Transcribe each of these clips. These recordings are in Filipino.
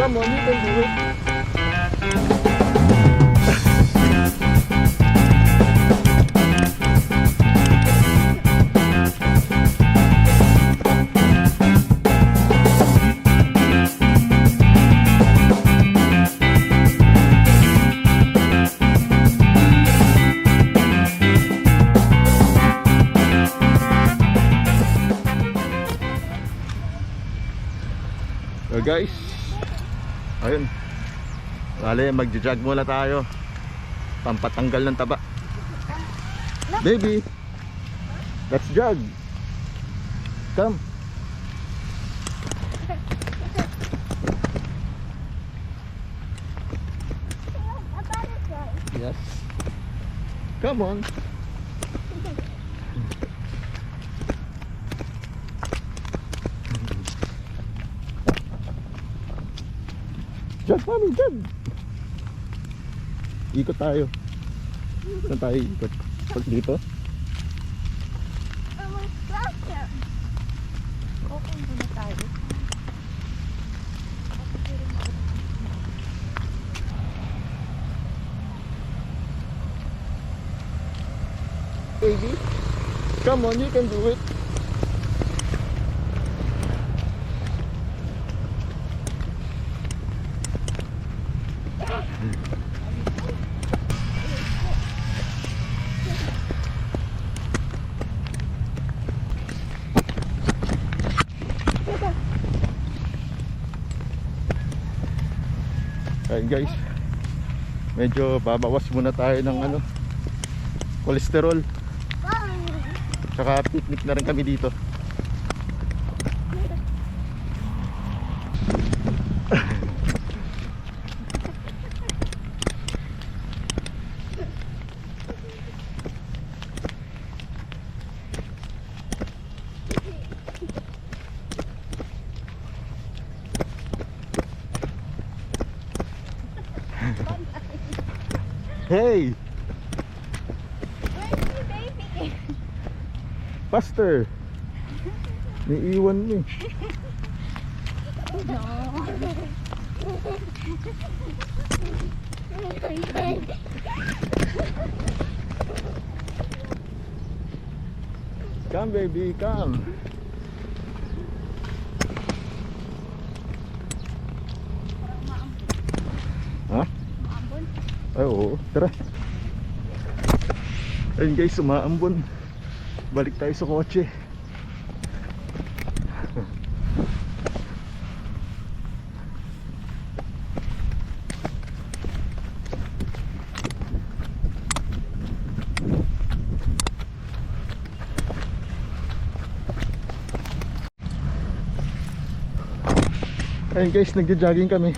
Come on, you can do it. guys ayun. Bale, magja-jog muna tayo. Pampatanggal ng taba. Baby, let's jog. Come. Yes. Come on. Jog, mami, jog. Ikot tayo. Saan tayo ikot? Pag dito? Tayo. Baby, come on, you can do it. Guys, medyo babawas muna tayo ng ano, kolesterol. Tsaka picnic na rin kami dito. Hey! Where's your baby? Pastor! Niiwan mo eh. Come baby, come. Ay, oo. Tara. Ayun guys, umaambon. Balik tayo sa kotse. Ayun guys, nagja-jogging kami.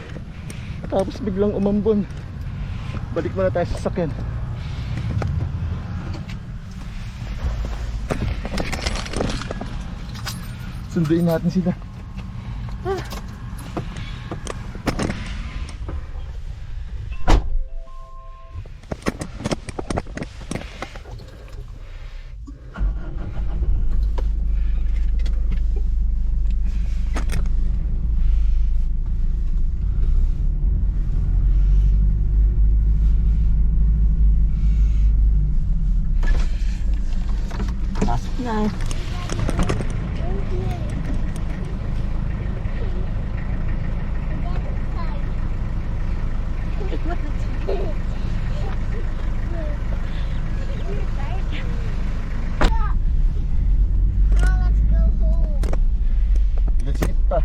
Tapos biglang umambon. Balik muna tayo sa sakyan. Sunduin natin sila. Pasok na. Nagsikip pa.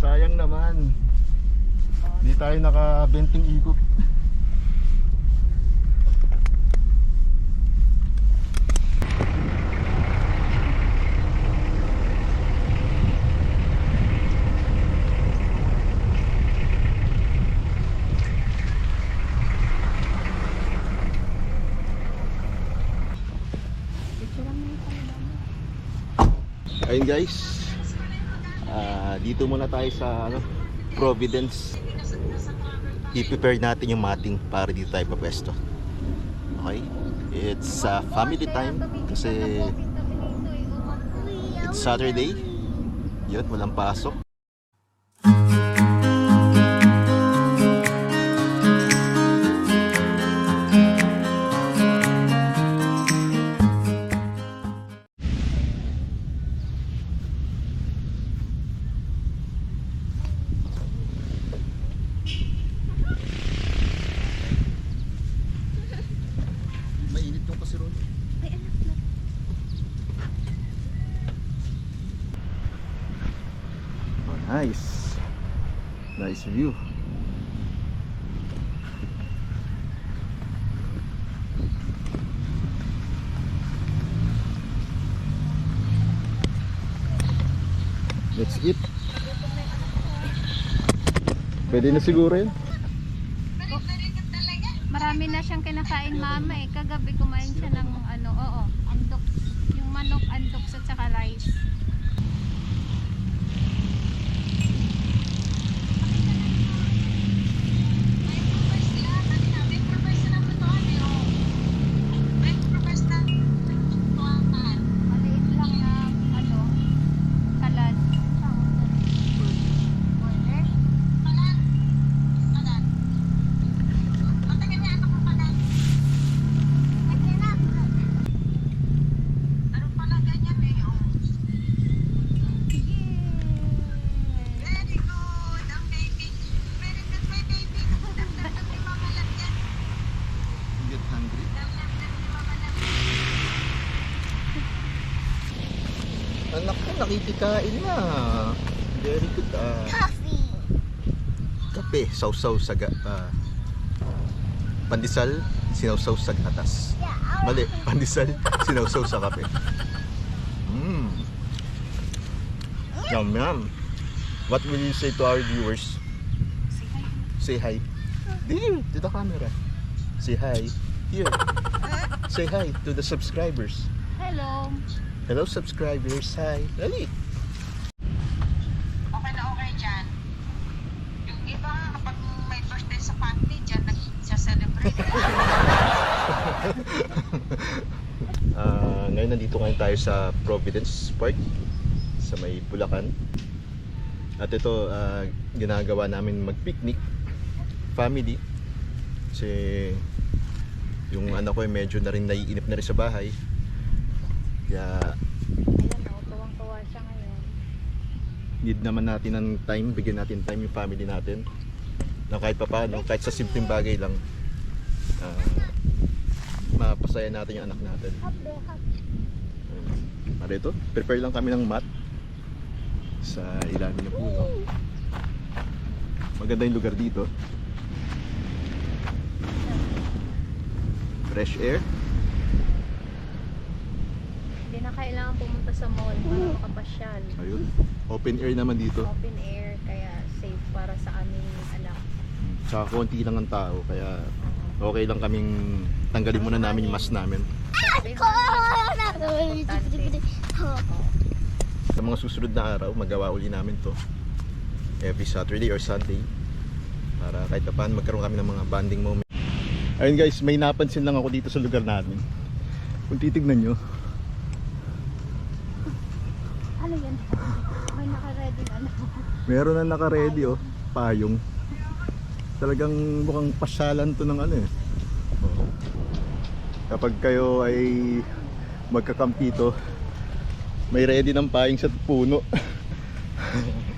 Sayang naman. Tayo nakabenting ikot. Ayun guys. Ah, dito muna tayo sa ano, Providence. I-prepare natin yung mating para dito tayo papwesto. Okay? It's uh, family time kasi it's Saturday. Yun, walang pasok. Nice view. That's it. Pwede na siguro yun. Marami na siyang kinakain mama eh. Kagabi kumain siya ng ano, oo, andok. Yung manok, andok at saka rice. Anak ko, nakikikain na. Very good. Ah. Coffee. Kape, sausaw sa ah, pandesal, sinausaw sa gatas. Mali, pandesal, sinausaw sa kape. Mmm. Yum, yum. What will you say to our viewers? Say hi. There, to the camera. Say hi. Here. Say hi to the subscribers. Hello. Hello subscribers. Hi. Dali. Okay na okay dyan. Yung iba kapag may birthday sa family dyan, nag-celebrate. Ah, ngayon nandito ngayon tayo sa Providence Park sa may Bulacan. At ito ah, ginagawa namin mag-picnic family. Kasi yung anak ko ay medyo na rin naiinip na rin sa bahay. Kaya Ayan o, tuwang-tuwa siya ngayon. need naman natin ng time, bigyan natin time yung family natin. Na kahit pa paano, kahit sa simpleng bagay lang, ah, mapasaya natin yung anak natin. Para ito, prepare lang kami ng mat sa ilalim ng puno. Maganda yung lugar dito. Fresh air. Hindi na kailangan pumunta sa mall para makapasyal. Ayun. Open air naman dito. Open air, kaya safe para sa aming anak. Tsaka konti lang ang tao, kaya okay lang kaming tanggalin muna namin yung mask namin. Sa mga susunod na araw, magawa uli namin to every Saturday or Sunday para kahit pa paano magkaroon kami ng mga bonding moment. Ayun guys, may napansin lang ako dito sa lugar namin. Kung titignan nyo, Ano yan? May naka-ready na ano. meron na naka-ready oh, payong. Talagang mukhang pasyalan to ng ano eh. Oo. Kapag kayo ay magkakampi to, may ready ng payong sa puno.